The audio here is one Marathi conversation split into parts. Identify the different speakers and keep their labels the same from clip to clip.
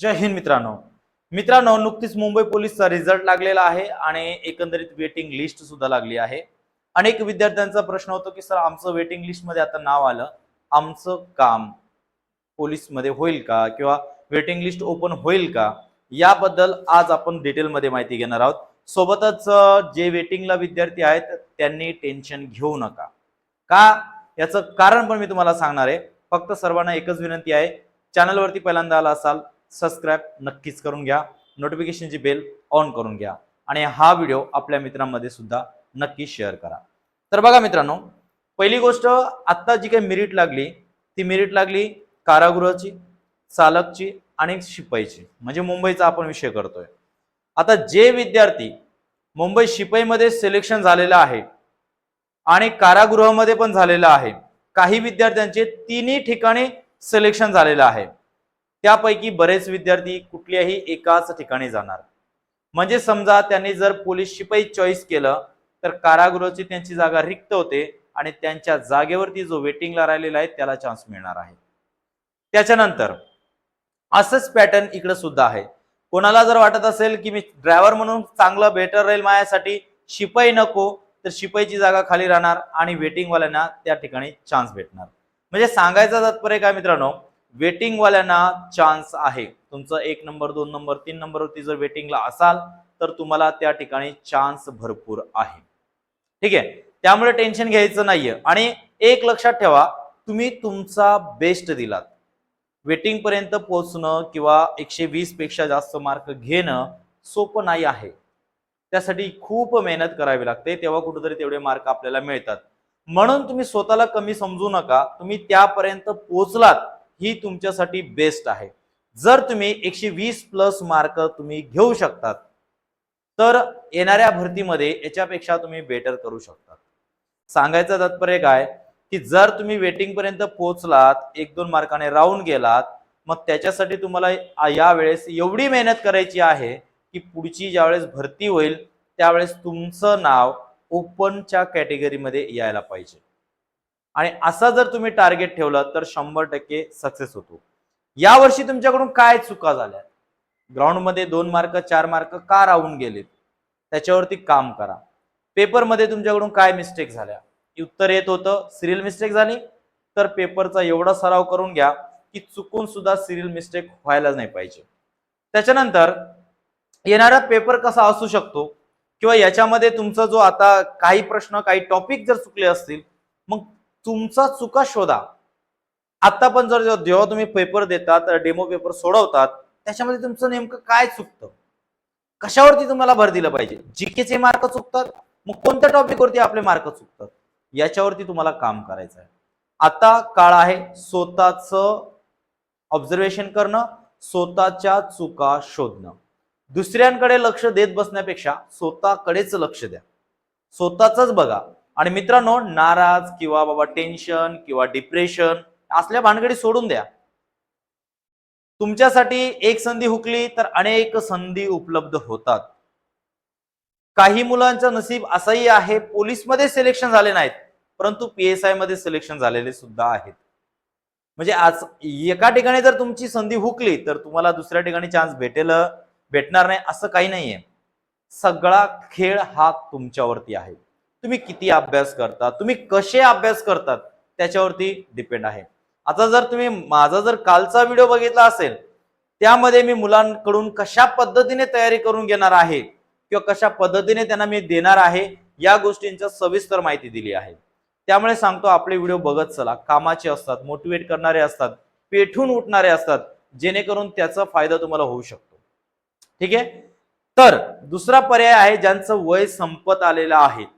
Speaker 1: जय हिंद मित्रांनो. मित्रांनो नुकतीच मुंबई पोलीसचा रिझल्ट लागलेला आहे आणि एकंदरीत वेटिंग लिस्ट सुद्धा लागली आहे. अनेक विद्यार्थ्यांचा प्रश्न होतो की सर आमचं वेटिंग लिस्टमध्ये आता नाव आलं. आमचं काम पोलीसमध्ये होईल का? किंवा वेटिंग लिस्ट ओपन होईल का? याबद्दल आज आपण डिटेलमध्ये माहिती घेणार आहोत. सोबतच जे वेटिंगला विद्यार्थी आहेत त्यांनी टेन्शन घेऊ नका. का? याचं कारण पण मी तुम्हाला सांगणार आहे. फक्त सर्वांना एकच विनंती आहे. चॅनलवरती पहिल्यांदा आला असाल सबस्क्राईब नक्कीच करून घ्या. नोटिफिकेशनची बेल ऑन करून घ्या. आणि हा व्हिडिओ आपल्या मित्रांमध्ये सुद्धा नक्की शेअर करा. तर बघा मित्रांनो पहिली गोष्ट आत्ता जी काही मिरिट लागली ती मिरिट लागली कारागृहाची चालकची आणि शिपाईची. म्हणजे मुंबईचा आपण विषय करतोय. आता जे विद्यार्थी मुंबई शिपाईमध्ये सिलेक्शन झालेलं आहे आणि कारागृहामध्ये पण झालेलं आहे काही विद्यार्थ्यांचे तिन्ही ठिकाणी सिलेक्शन झालेलं आहे. त्यापैकी बरेच विद्यार्थी कुठल्याही एकाच ठिकाणी जाणार. म्हणजे समजा त्यांनी जर पोलीस शिपाई चॉईस केलं तर कारागृहाची त्यांची जागा रिक्त होते आणि त्यांच्या जागेवरती जो वेटिंगला राहिलेला आहे त्याला चान्स मिळणार आहे. त्याच्यानंतर असंच पॅटर्न इकडे सुद्धा आहे. कोणाला जर वाटत असेल की मी ड्रायव्हर म्हणून चांगलं बेटर राहील माझ्यासाठी शिपाई नको तर शिपाईची जागा खाली राहणार आणि वेटिंगवाल्यांना त्या ठिकाणी चान्स भेटणार. म्हणजे सांगायचा तात्पर्य काय मित्रांनो वेटिंगवाल्यांना चान्स आहे. तुमचं एक नंबर दोन नंबर तीन नंबरवरती जर वेटिंगला असाल तर तुम्हाला त्या ठिकाणी चान्स भरपूर आहे. ठीक आहे? त्यामुळे टेन्शन घ्यायचं नाहीये. आणि एक लक्षात ठेवा तुम्ही तुमचा बेस्ट दिलात. वेटिंग पर्यंत पोहोचणं किंवा एकशे वीसपेक्षा जास्त मार्क घेणं सोपं नाही आहे. त्यासाठी खूप मेहनत करावी लागते तेव्हा कुठेतरी तेवढे मार्क आपल्याला मिळतात. म्हणून तुम्ही स्वतःला कमी समजू नका. तुम्ही त्यापर्यंत पोहोचलात ही तुमच्यासाठी बेस्ट आहे. जर तुम्ही एकशे वीस प्लस मार्क तुम्ही घेऊ शकतात तर येणाऱ्या भरतीमध्ये याच्यापेक्षा तुम्ही बेटर करू शकता सांगायचं तात्पर्य काय? की जर तुम्ही वेटिंगपर्यंत पोहोचलात एक दोन मार्काने राहून गेलात मग त्याच्यासाठी तुम्हाला यावेळेस एवढी मेहनत करायची आहे की पुढची ज्यावेळेस भरती होईल त्यावेळेस तुमचं नाव ओपनच्या कॅटेगरीमध्ये यायला पाहिजे. आणि असा जर तुम्ही टार्गेट ठेवला तर शंभर टक्के सक्सेस होतो. यावर्षी तुमच्याकडून काय चुका झाल्या? ग्राउंडमध्ये दोन मार्क चार मार्क का राहून गेलेत? त्याच्यावरती काम करा. पेपरमध्ये तुमच्याकडून काय मिस्टेक झाल्या? उत्तर येत होतं सिरियल मिस्टेक झाली. तर पेपरचा एवढा सराव करून घ्या की चुकून सुद्धा सिरियल मिस्टेक व्हायला नाही पाहिजे. त्याच्यानंतर येणारा पेपर कसा असू शकतो? किंवा याच्यामध्ये तुमचा जो आता काही प्रश्न काही टॉपिक जर चुकले असतील मग तुमचा चुका शोधा. आता पण जर जेव्हा तुम्ही पेपर देतात डेमो पेपर सोडवतात त्याच्यामध्ये तुमचं नेमकं काय चुकतं? कशावरती तुम्हाला भर दिलं पाहिजे? जीकेचे मार्क चुकतात मग कोणत्या टॉपिकवरती आपले मार्क चुकतात? याच्यावरती तुम्हाला काम करायचं आहे. आता काळ आहे स्वतःच ऑब्झर्वेशन करणं स्वतःच्या चुका शोधणं. दुसऱ्यांकडे लक्ष देत बसण्यापेक्षा स्वतःकडेच लक्ष द्या. स्वतःच बघा. आणि मित्रांनो नाराज किंवा बाबा टेन्शन किंवा डिप्रेशन असल्या भानगडी सोडून द्या. तुमच्यासाठी एक संधी हुकली तर अनेक संधी उपलब्ध होतात. काही मुलांचं नसीब असंही आहे पोलीसमध्ये सिलेक्शन झाले नाहीत परंतु पी एसमध्ये सिलेक्शन झालेले सुद्धा आहेत. म्हणजे आज एका ठिकाणी जर तुमची संधी हुकली तर तुम्हाला दुसऱ्या ठिकाणी चान्स भेटेल भेटणार नाही असं काही नाहीये. सगळा खेळ हा तुमच्यावरती आहे. तुम्ही किती अभ्यास करता तुम्ही कसे अभ्यास करतात त्याच्यावरती डिपेंड आहे. आता जर तुम्ही माझा जर कालचा व्हिडिओ बघितला असेल त्यामध्ये मी मुलांकडून कशा पद्धतीने तयारी करून घेणार आहे किंवा कशा पद्धतीने त्यांना मी देणार आहे या गोष्टींच्या सविस्तर माहिती दिली आहे. त्यामुळे सांगतो आपले व्हिडिओ बघत चला. कामाचे असतात मोटिवेट करणारे असतात पेठून उठणारे असतात जेणेकरून त्याचा फायदा तुम्हाला होऊ शकतो. ठीक आहे? तर दुसरा पर्याय आहे ज्यांचं वय संपत आलेलं आहे.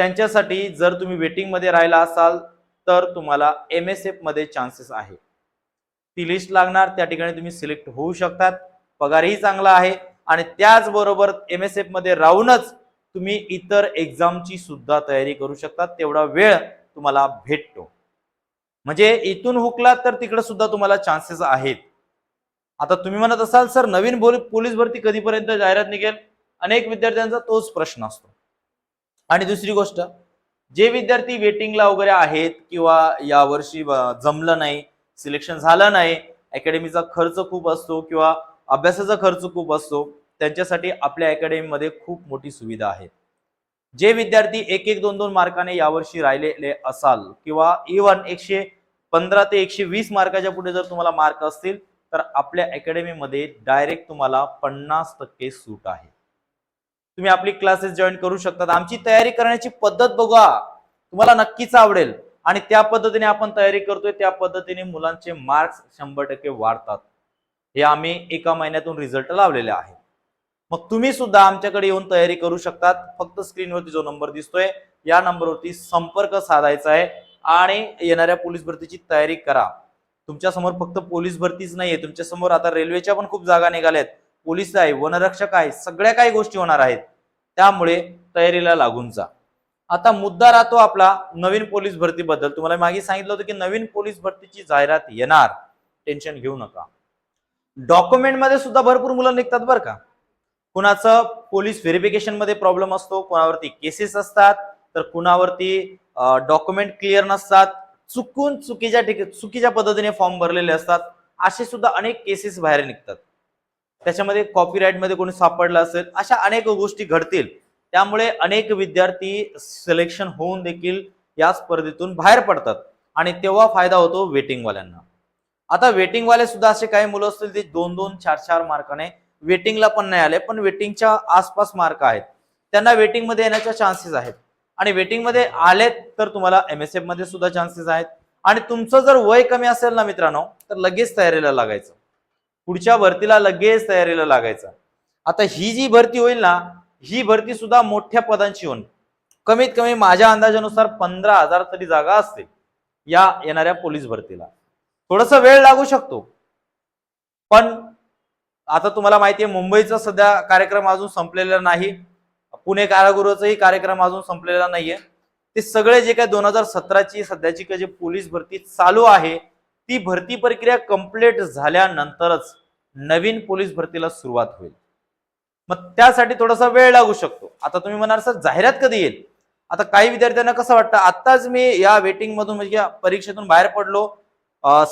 Speaker 1: त्यांच्यासाठी जर तुम्ही वेटिंगमध्ये राहिला असाल तर तुम्हाला एम एस एफमध्ये चान्सेस आहे. ती लिस्ट लागणार त्या ठिकाणी तुम्ही सिलेक्ट होऊ शकतात. पगारही चांगला आहे आणि त्याचबरोबर एम एस एफमध्ये राहूनच तुम्ही इतर एक्झामची सुद्धा तयारी करू शकता. तेवढा वेळ तुम्हाला भेटतो. म्हणजे इथून हुकलात तर तिकडे सुद्धा तुम्हाला चान्सेस आहेत. आता तुम्ही म्हणत असाल सर नवीन पोलीस भरती कधीपर्यंत जाहिरात निघेल? अनेक विद्यार्थ्यांचा तोच प्रश्न असतो. आणि दुसरी गोष्ट जे विद्यार्थी वेटिंगला वगैरे आहेत किंवा यावर्षी जमलं नाही सिलेक्शन झालं नाही अकॅडमीचा खर्च खूप असतो किंवा अभ्यासाचा खर्च खूप असतो त्यांच्यासाठी आपल्या अकॅडमीमध्ये खूप मोठी सुविधा आहे. जे विद्यार्थी एक एक दोन दोन मार्काने यावर्षी राहिलेले असाल किंवा इव्हन एकशे पंधरा ते एकशे वीस मार्काच्या पुढे जर तुम्हाला मार्क असतील तर आपल्या अकॅडमीमध्ये डायरेक्ट तुम्हाला पन्नास टक्के सूट आहे. तुम्ही आपली क्लासेस जॉईन करू शकतात. आमची तयारी करण्याची पद्धत बघा. तुम्हाला नक्कीच आवडेल. आणि त्या पद्धतीने आपण तयारी करतोय त्या पद्धतीने मुलांचे मार्क्स शंभर टक्के वाढतात. हे आम्ही एका महिन्यातून रिझल्ट लावलेले आहे. मग तुम्ही सुद्धा आमच्याकडे येऊन तयारी करू शकतात. फक्त स्क्रीनवरती जो नंबर दिसतोय या नंबरवरती संपर्क साधायचा आहे आणि येणाऱ्या पोलीस भरतीची तयारी करा. तुमच्यासमोर फक्त पोलीस भरतीच नाहीये. तुमच्यासमोर आता रेल्वेच्या पण खूप जागा निघाल्यात. पोलीस आहे वनरक्षक आहे सगळ्या काही गोष्टी होणार आहेत. त्यामुळे तयारीला लागून जा. आता मुद्दा राहतो आपला नवीन पोलीस भरतीबद्दल. तुम्हाला मागे सांगितलं होतं की नवीन पोलीस भरतीची जाहिरात येणार. टेन्शन घेऊ नका. डॉक्युमेंटमध्ये सुद्धा भरपूर मुलं निघतात बरं का. कुणाचं पोलीस व्हेरिफिकेशनमध्ये प्रॉब्लेम असतो कुणावरती केसेस असतात तर कुणावरती डॉक्युमेंट क्लिअर नसतात चुकून चुकीच्या ठिकाणी चुकीच्या पद्धतीने फॉर्म भरलेले असतात असे सुद्धा अनेक केसेस बाहेर निघतात. त्याच्यामध्ये कॉपीराईटमध्ये कोणी सापडलं असेल अशा अनेक गोष्टी घडतील. त्यामुळे अनेक विद्यार्थी सिलेक्शन होऊन देखील या स्पर्धेतून बाहेर पडतात. आणि तेव्हा फायदा होतो वेटिंगवाल्यांना आता वेटिंगवाले सुद्धा असे काही मुलं असतील ते दोन दोन चार चार मार्काने वेटिंगला पण नाही आले पण वेटिंगच्या आसपास मार्क आहेत. त्यांना वेटिंगमध्ये येण्याच्या चान्सेस आहेत. आणि वेटिंगमध्ये आलेत तर तुम्हाला एम एस एफमध्ये सुद्धा चान्सेस आहेत. आणि तुमचं जर वय कमी असेल ना मित्रांनो तर लगेच तयारीला लागायचं. पुढच्या भरतीला लगेच तयारीला लागायचा. आता ही जी भरती होईल ना ही भरती सुद्धा मोठ्या पदांची होईल कमीत कमी माझ्या अंदाजानुसार पंधरा हजार तरी जागा असतील या येणाऱ्या पोलीस भरतीला. थोडस वेळ लागू शकतो. पण आता तुम्हाला माहिती आहे मुंबईचा सध्या कार्यक्रम अजून संपलेला नाही. पुणे कारागृहाचाही कार्यक्रम अजून संपलेला नाहीये. ते सगळे जे काय दोन हजार सतराची सध्याची जे पोलीस भरती चालू आहे ती भरती प्रक्रिया कंप्लीट झाल्यानंतरच नवीन पोलीस भरतीला सुरुवात होईल. मग त्यासाठी थोडासा वेळ लागू शकतो. आता तुम्ही म्हणाल सर जाहिरात कधी येईल? आता काही विद्यार्थ्यांना कसं वाटतं आताच मी या वेटिंग मधून म्हणजे या परीक्षेतून बाहेर पडलो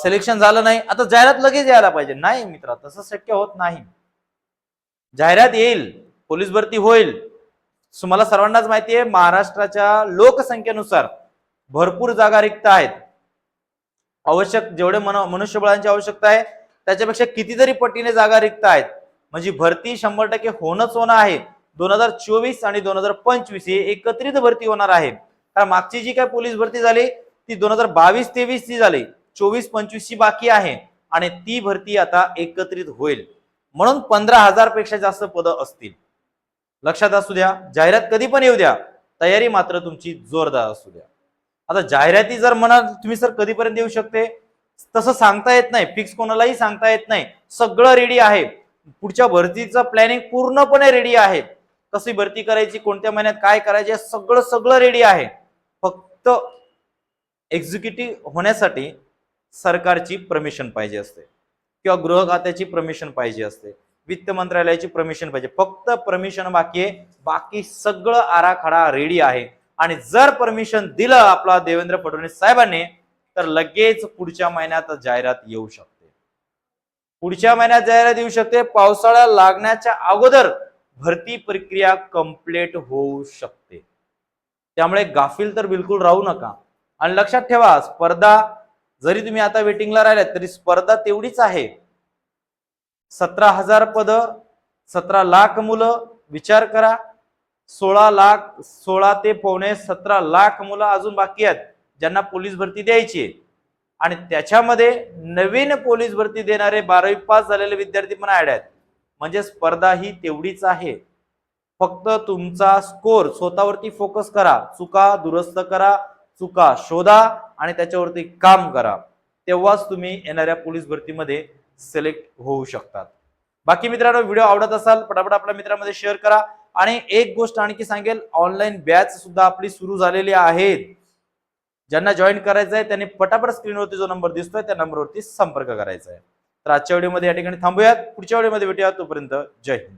Speaker 1: सिलेक्शन झालं नाही आता जाहिरात लगेच यायला पाहिजे. नाही मित्रा तसं शक्य होत नाही. जाहिरात येईल पोलीस भरती होईल. सो मला सर्वांनाच माहिती आहे महाराष्ट्राच्या लोकसंख्येनुसार भरपूर जागा रिक्त आहेत. आवश्यक जेवढे मन मनुष्यबळांची आवश्यकता आहे त्याच्यापेक्षा कितीतरी पटीने जागा रिक्त आहेत म्हणजे भरती शंभर टक्के होणंच होणं आहे. दोन हजार चोवीस आणि दोन हजार पंचवीस ही एकत्रित भरती होणार आहे. कारण मागची जी काय पोलीस भरती झाली ती दोन हजार बावीस तेवीस ची झाली. चोवीस पंचवीस ची बाकी आहे. आणि ती भरती आता एकत्रित होईल. म्हणून पंधरा हजारपेक्षा जास्त पदं असतील. लक्षात असू द्या जाहिरात कधी पण येऊ द्या. तयारी मात्र तुमची जोरदार असू द्या. आता जाहिराती जर म्हणाल तुम्ही सर कधीपर्यंत येऊ शकते? तसं सांगता येत नाही फिक्स कोणालाही सांगता येत नाही. सगळं रेडी आहे. पुढच्या भरतीचं प्लॅनिंग पूर्णपणे रेडी आहे. कशी भरती करायची कोणत्या महिन्यात काय करायचे सगळं सगळं रेडी आहे. फक्त एक्झिक्युटिव्ह होण्यासाठी सरकारची परमिशन पाहिजे असते. किंवा गृह खात्याची परमिशन पाहिजे असते. वित्त मंत्रालयाची परमिशन पाहिजे. फक्त परमिशन बाकी आहे. बाकी सगळं आराखडा रेडी आहे. आणि जर परमिशन दिलं आपला देवेंद्र फडणवीस साहेबांनी तर लगेच पुढच्या महिन्यात जाहिरात येऊ शकते. पुढच्या महिन्यात जाहिरात येऊ शकते. पावसाळा लागण्याच्या अगोदर भरती प्रक्रिया कंप्लीट होऊ शकते. त्यामुळे गाफील तर बिलकुल राहू नका. आणि लक्षात ठेवा स्पर्धा जरी तुम्ही आता वेटिंगला राहिल्यात तरी स्पर्धा तेवढीच आहे. सतरा हजार पद सतरा लाख मुलं विचार करा. सोळा लाख सोळा ते पावणे सतरा लाख मुलं अजून बाकी आहेत. ज्यांना पोलीस भरती द्यायची आहे. आणि त्याच्यामध्ये नवीन पोलीस भरती देणारे बारावी पास झालेले विद्यार्थी पण ॲड आहेत. म्हणजे स्पर्धा ही तेवढीच आहे. फक्त तुमचा स्कोर स्वतःवरती फोकस करा. चुका दुरुस्त करा चुका शोधा आणि त्याच्यावरती काम करा. तेव्हाच तुम्ही येणाऱ्या पोलीस भरतीमध्ये सिलेक्ट होऊ शकतात. बाकी मित्रांनो व्हिडिओ आवडत असाल पटापट आपल्या मित्रांमध्ये शेअर करा. आणि एक गोष्ट आणखी सांगेल ऑनलाईन बॅच सुद्धा आपली सुरू झालेली आहेत. ज्यांना जॉईन करायचं आहे त्यांनी पटापट स्क्रीनवरती जो नंबर दिसतोय त्या नंबरवरती संपर्क करायचा आहे. तर आजच्या व्हिडिओमध्ये या ठिकाणी थांबूयात. पुढच्या व्हिडिओमध्ये भेटूया तोपर्यंत जय हिंद.